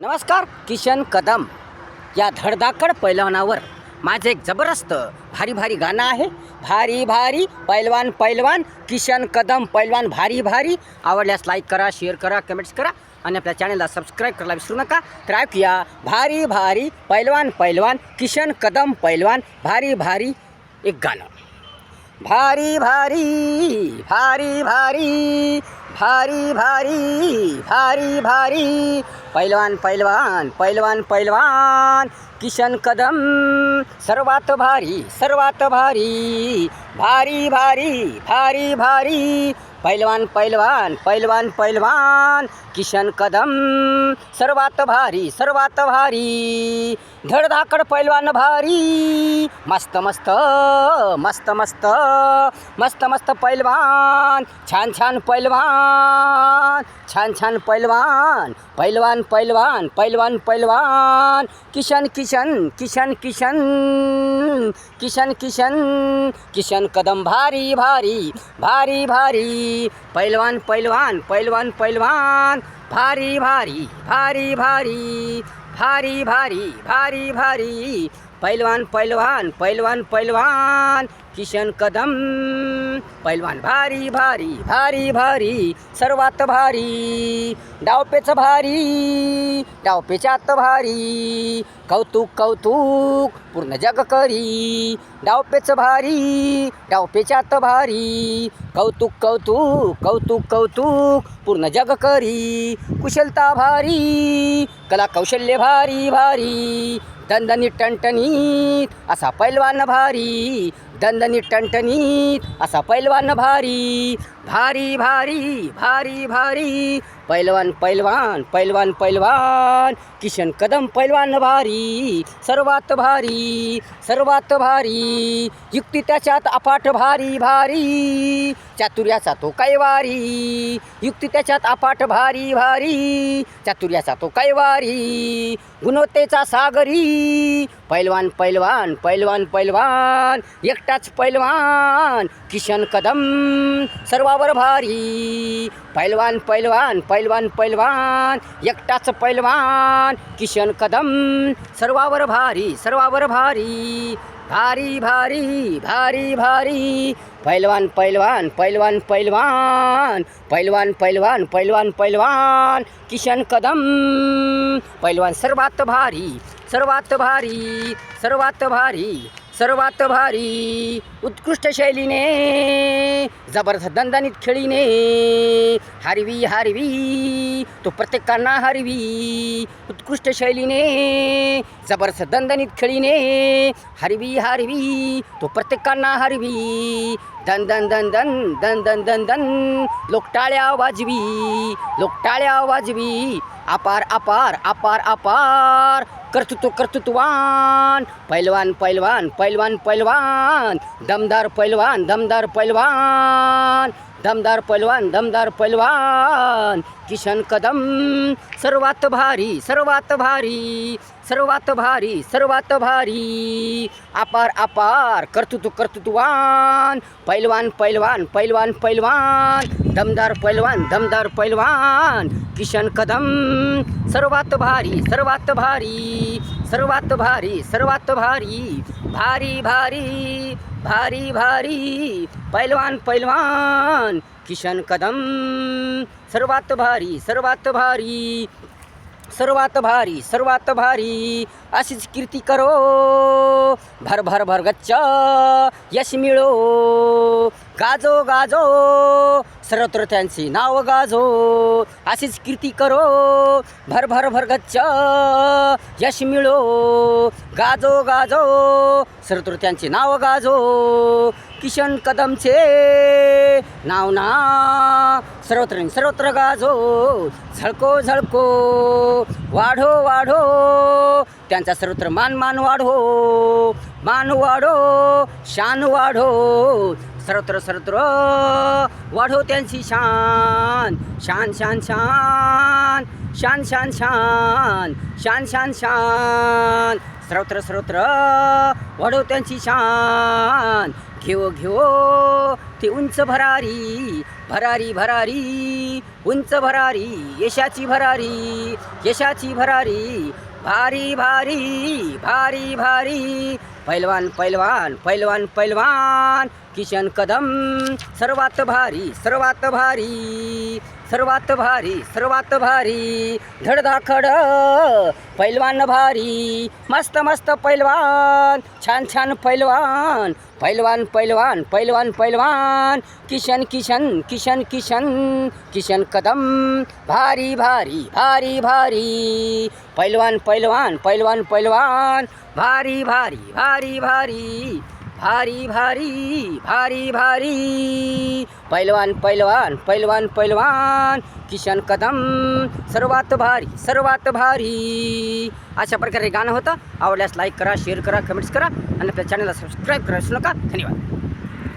नमस्कार किशन कदम. या धडधाकड पैलवानावर माझं एक जबरदस्त भारी भारी गाणं आहे. भारी भारी पैलवान पैलवान किशन कदम पैलवान भारी भारी. आवडल्यास लाईक करा शेअर करा कमेंट्स करा आणि आपल्या चॅनलला सबस्क्राईब करायला विसरू नका. तर ऐकूया भारी भारी पैलवान पैलवान किशन कदम पैलवान भारी भारी एक गाणं. भारी भारी भारी भारी भारी भारी भारी भारी. पैलवान पैलवान पैलवान पैलवान. किशन कदम सर्वात भारी सर्वात भारी. भारी भारी भारी भारी. पैलवान पैलवान पैलवान पैलवान. किशन कदम सर्वात भारी सर्वात भारी. धडधाकड पैलवान भारी. मस्त मस्त मस्त मस्त मस्त मस्त पैलवान. छान छान पैलवान. पैलवान छान छान पैलवान पैलवान पैलवान पैलवान पैलवान किशन किशन किशन किशन किशन किशन किशन कदम भारी भारी भारी भारी पैलवान पैलवान पैलवान पैलवान भारी भारी भारी भारी भारी भारी भारी पैलवान पैलवान पैलवान पैलवान किशन कदम। पैलवान भारी भारी भारी भारी सर्वात भारी। डावपेच भारी डावपेच्यात भारी। कौतुक कौतुक पूर्ण जग करी। डावपेच भारी डावपेच्यात भारी। कौतुक कौतुक कौतुक कौतुक पूर्ण जग करी। कुशलता भारी कला कौशल्य भारी भारी। दणदणी टणटणी असा पैलवान भारी दणदणी टणटणीत असा पैलवान भारी भारी भारी भारी भारी. पैलवान पैलवान पैलवान पैलवान. किशन कदम पैलवान भारी सर्वात भारी सर्वात भारी. युक्ती त्याच्यात अपाट भारी भारी. चातुर्याचा तो कैवारी युक्ती त्याच्यात अपाट भारी भारी. चातुर्याचा तो कैवारी गुणवत्तेचा सागरी पैलवान पैलवान पैलवान पैलवान एकटाच पैलवान किशन कदम सर्वावर भारी पैलवान पैलवान पैलवान पैलवान एकटाच पैलवान किशन कदम सर्वावर भारी सर्वावर भारी भारी भारी भारी भारी पैलवान पैलवान पैलवान पैलवान पैलवान पैलवान पैलवान पैलवान किशन कदम पैलवान सर्वात भारी सर्वात भारी सर्वात भारी सर्वात भारी उत्कृष्ट शैलीने जबरदस्त दणदणीत खेळीने हरवी हरवी तो प्रत्येकांना हरवी. उत्कृष्ट शैलीने जबरदस्त दणदणीत खेळीने हरवी हरवी तो प्रत्येकांना हरवी. दन दन दन दन दन दन दन दन लोकटाळ्या वाजवी लोकटाळ्या वाजवी. अपार अपार अपार अपार. कर्तृत्व कर्तृत्वान. पैलवान पैलवान पैलवान पैलवान. दमदार पैलवान दमदार पैलवान. दमदार पैलवान दमदार पैलवान. किशन कदम सर्वात भारी सर्वात भारी. सर्वात भारी सर्वात भारी. आपार अपार कर्तृत्व कर्तृत्ववान. पैलवान पैलवान पैलवान पैलवान. दमदार पैलवान दमदार पैलवान. किशन कदम सर्वात भारी सर्वात भारी. सर्वात भारी सर्वात भारी. भारी भारी भारी भारी. पैलवान पैलवान. किशन कदम सर्वात भारी सर्वात भारी. सर्वात भारी सर्वात भारी अशीच कीर्ती करो. भर भर भर गच्च यश मिळो. गाजो गाजो सर्वत्र त्यांची नाव गाजो अशीच कीर्ती करो भर भर भर गच्च यश मिळो. गाजो गाजो सर्वत्र त्यांचे नाव गाजो किशन कदमचे नाव ना सर्वत्र सर्वत्र गाजो. झळको झळको वाढो वाढो त्यांचा सर्वत्र मान मान वाढो. मान वाढो शान वाढो. सर्वत्र सर्वत्र वाढो त्यांची शान. शान शान शान. शान शान शान. शान शान शान. सर्वत्र सर्वत्र वाढो त्यांची शान. घेव घेव ते उंच भरारी भरारी भरारी. उंच भरारी यशाची भरारी यशाची भरारी. भारी भारी भारी भारी. पैलवान पैलवान पैलवान पैलवान. किशन कदम सर्वात भारी सर्वात भारी सर्वात भारी सर्वात भारी धडधाकड पैलवान भारी मस्त मस्त पैलवान छान छान पैलवान पैलवान पैलवान पैलवान पैलवान किशन किशन किशन किशन किशन कदम भारी भारी भारी भारी पैलवान पैलवान पैलवान पैलवान भारी भारी भारी भारी। भारी भारी भारी भारी. पैलवान पैलवान पैलवान पैलवान. किशन कदम सर्वात भारी सर्वात भारी. अशा प्रकारे गाणं होतं. आवडल्यास लाईक करा शेअर करा कमेंट्स करा. आणि आपल्या चॅनलला सबस्क्राईब करा नका. धन्यवाद.